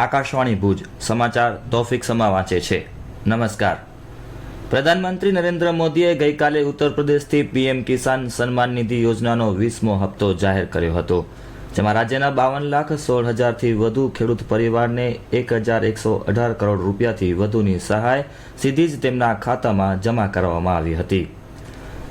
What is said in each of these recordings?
આકાશવાણી ભુજ, સમાચાર તોફિક સમા વાંચે છે. નમસ્કાર. પ્રધાનમંત્રી નરેન્દ્ર મોદીએ ગઈકાલે ઉત્તર પ્રદેશથી પીએમ કિસાન સન્માન નિધિ યોજનાનો વીસમો હપ્તો જાહેર કર્યો હતો, જેમાં રાજ્યના બાવન લાખ સોળ હજારથી વધુ ખેડૂત પરિવારને એક હજાર એકસો અઢાર કરોડ રૂપિયાથી વધુની સહાય સીધી જ તેમના ખાતામાં જમા કરવામાં આવી હતી.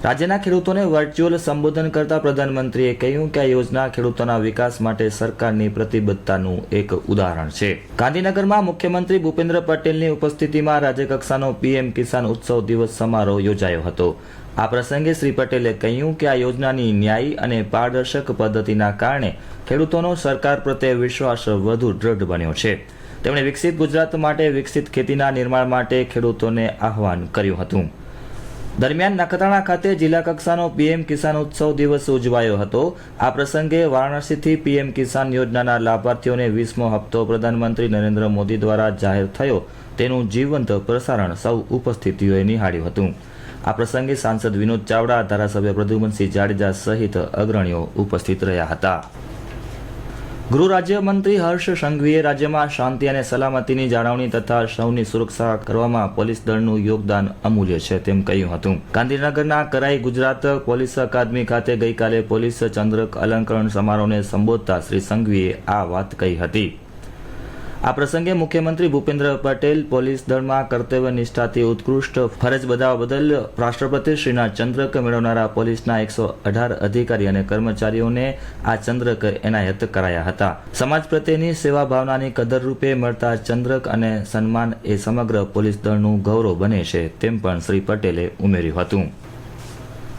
રાજ્યના ખેડૂતોને વર્ચ્યુઅલ સંબોધન કરતા પ્રધાનમંત્રીએ કહ્યું કે આ યોજના ખેડૂતોના વિકાસ માટે સરકારની પ્રતિબદ્ધતાનું એક ઉદાહરણ છે. ગાંધીનગરમાં મુખ્યમંત્રી ભૂપેન્દ્ર પટેલની ઉપસ્થિતિમાં રાજ્યકક્ષાનો પીએમ કિસાન ઉત્સવ દિવસ સમારોહ યોજાયો હતો. આ પ્રસંગે શ્રી પટેલે કહ્યું કે આ યોજનાની ન્યાયી અને પારદર્શક પદ્ધતિના કારણે ખેડૂતોનો સરકાર પ્રત્યે વિશ્વાસ વધુ દ્રઢ બન્યો છે. તેમણે વિકસિત ગુજરાત માટે વિકસિત ખેતીના નિર્માણ માટે ખેડૂતોને આહવાન કર્યું હતું. દરમિયાન નખત્રાણા ખાતે જિલ્લા કક્ષાનો પીએમ કિસાન ઉત્સવ દિવસ ઉજવાયો હતો. આ પ્રસંગે વારાણસીથી પીએમ કિસાન યોજનાના લાભાર્થીઓને વીસમો હપ્તો પ્રધાનમંત્રી નરેન્દ્ર મોદી દ્વારા જાહેર થયો. તેનું જીવંત પ્રસારણ સૌ ઉપસ્થિતિઓએ નિહાળ્યું હતું. આ પ્રસંગે સાંસદ વિનોદ ચાવડા, ધારાસભ્ય પ્રદ્યુમનસિંહ જાડેજા સહિત અગ્રણીઓ ઉપસ્થિત રહ્યા હતા. ગૃહ રાજ્યમંત્રી હર્ષ સંઘવીએ રાજ્યમાં શાંતિ અને સલામતીની જાળવણી તથા સૌની સુરક્ષા કરવામાં પોલીસ દળનું યોગદાન અમૂલ્ય છે તેમ કહ્યું હતું. ગાંધીનગરના કરાઈ ગુજરાત પોલીસ અકાદમી ખાતે ગઈકાલે પોલીસ ચંદ્રક અલંકરણ સમારોહને સંબોધતા શ્રી સંઘવીએ આ વાત કહી હતી. આ પ્રસંગે મુખ્યમંત્રી ભૂપેન્દ્ર પટેલ પોલીસ દળમાં કર્તવ્ય નિષ્ઠાથી ઉત્કૃષ્ટ ફરજ બજાવવા બદલ રાષ્ટ્રપતિ શ્રીના ચંદ્રક મેળવનારા પોલીસના એકસો અઢાર અધિકારી અને કર્મચારીઓને આ ચંદ્રક એનાયત કરાયા હતા. સમાજ પ્રત્યેની સેવા ભાવનાની કદર રૂપે મળતા ચંદ્રક અને સન્માન એ સમગ્ર પોલીસ દળનું ગૌરવ બને છે તેમ પણ શ્રી પટેલે ઉમેર્યું હતું.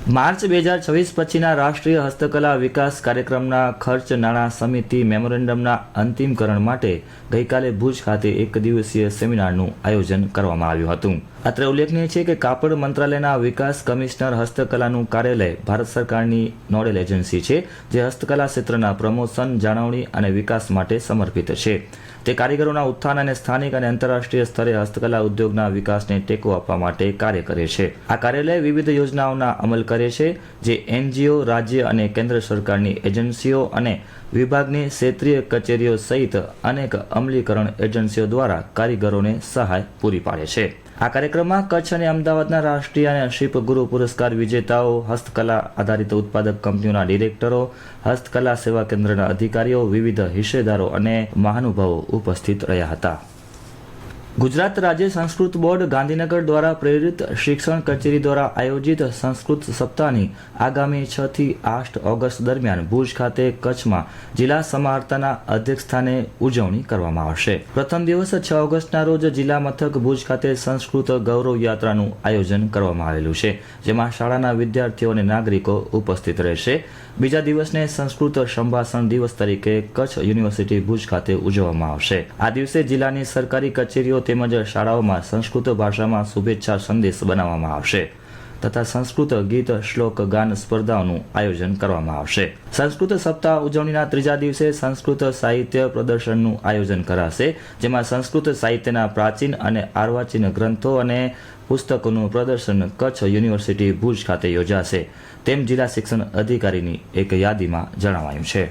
માર્ચ બે હજાર છવ્વીસ પછીના રાષ્ટ્રીય હસ્તકલા વિકાસ કાર્યક્રમના ખર્ચ નાણાં સમિતિ મેમોરેન્ડમના અંતિમકરણ માટે ગઈકાલે ભુજ ખાતે એક દિવસીય સેમિનારનું આયોજન કરવામાં આવ્યું હતું. અત્રે ઉલ્લેખનીય છે કે કાપડ મંત્રાલયના વિકાસ કમિશનર હસ્તકલાનું કાર્યાલય ભારત સરકારની નોડેલ એજન્સી છે, જે હસ્તકલા ક્ષેત્રના પ્રમોશન, જાળવણી અને વિકાસ માટે સમર્પિત છે. તે કારીગરોના ઉત્થાન અને સ્થાનિક અને આંતરરાષ્ટ્રીય સ્તરે હસ્તકલા ઉદ્યોગના વિકાસને ટેકો આપવા માટે કાર્ય કરે છે. આ કાર્યાલય વિવિધ યોજનાઓના અમલ કરે છે, જે એનજીઓ, રાજ્ય અને કેન્દ્ર સરકારની એજન્સીઓ અને વિભાગની ક્ષેત્રીય કચેરીઓ સહિત અનેક અમલીકરણ એજન્સીઓ દ્વારા કારીગરોને સહાય પૂરી પાડે છે. આ કાર્યક્રમમાં કચ્છ અને અમદાવાદના રાષ્ટ્રીય અને શિલ્પ ગુરુ પુરસ્કાર વિજેતાઓ, હસ્તકલા આધારિત ઉત્પાદક કંપનીઓના ડિરેક્ટરો, હસ્તકલા સેવા કેન્દ્રના અધિકારીઓ, વિવિધ હિસ્સેદારો અને મહાનુભાવો ઉપસ્થિત રહ્યા હતા. ગુજરાત રાજ્ય સંસ્કૃત બોર્ડ ગાંધીનગર દ્વારા પ્રેરિત શિક્ષણ કચેરી દ્વારા આયોજિત સંસ્કૃત સપ્તાહની આગામી છ થી આઠ ઓગસ્ટ દરમિયાન ભુજ ખાતે કચ્છમાં જિલ્લા સમાહર્તાના અધ્યક્ષસ્થાને ઉજવણી કરવામાં આવશે. પ્રથમ દિવસ છ ઓગસ્ટના રોજ જિલ્લા મથક ભુજ ખાતે સંસ્કૃત ગૌરવ યાત્રાનું આયોજન કરવામાં આવેલું છે, જેમાં શાળાના વિદ્યાર્થીઓ અને નાગરિકો ઉપસ્થિત રહેશે. બીજા દિવસને સંસ્કૃત સંભાષણ દિવસ તરીકે કચ્છ યુનિવર્સિટી ભુજ ખાતે ઉજવવામાં આવશે. આ દિવસે જિલ્લાની સરકારી કચેરીઓ તેમજ શાળાઓમાં સંસ્કૃત ભાષામાં શુભેચ્છા સંદેશ બનાવવામાં આવશે તથા સંસ્કૃત ગીત, શ્લોક, ગાન સ્પર્ધાઓનું આયોજન કરવામાં આવશે. સંસ્કૃત સપ્તાહ ઉજવણીના ત્રીજા દિવસે સંસ્કૃત સાહિત્ય પ્રદર્શનનું આયોજન કરાશે, જેમાં સંસ્કૃત સાહિત્યના પ્રાચીન અને આર્વાચીન ગ્રંથો અને પુસ્તકોનું પ્રદર્શન કચ્છ યુનિવર્સિટી ભુજ ખાતે યોજાશે. તેમ જિલ્લા શિક્ષણ અધિકારીની એક યાદીમાં જણાવાયું છે.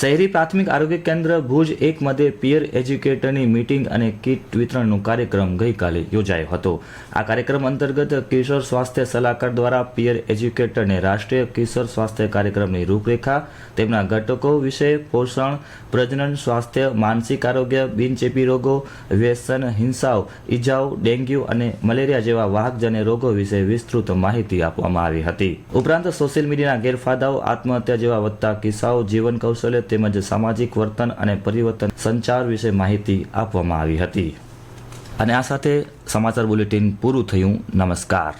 શહેરી પ્રાથમિક આરોગ્ય કેન્દ્ર ભુજ એક મધ્યે પિયર એજ્યુકેટરની મીટિંગ અને કીટ વિતરણનો કાર્યક્રમ ગઈકાલે યોજાયો હતો. આ કાર્યક્રમ અંતર્ગત કિશોર સ્વાસ્થ્ય સલાહકાર દ્વારા પિયર એજ્યુકેટરને રાષ્ટ્રીય કિશોર સ્વાસ્થ્ય કાર્યક્રમની રૂપરેખા, તેમના ઘટકો વિશે પોષણ, પ્રજનન સ્વાસ્થ્ય, માનસિક આરોગ્ય, બિનચેપી રોગો, વ્યસન, હિંસાઓ ઇજાઓ ડેન્ગ્યુ અને મલેરિયા જેવા વાહકજન્ય રોગો વિશે વિસ્તૃત માહિતી આપવામાં આવી હતી. ઉપરાંત સોશિયલ મીડિયાના ગેરફાયદાઓ, આત્મહત્યા જેવા વધતા કિસ્સાઓ, જીવન કૌશલ્ય તેમજ સામાજિક વર્તન અને પરિવર્તન સંચાર વિશે માહિતી આપવામાં આવી હતી. અને આ સાથે સમાચાર બુલેટિન પૂરું થયું. નમસ્કાર.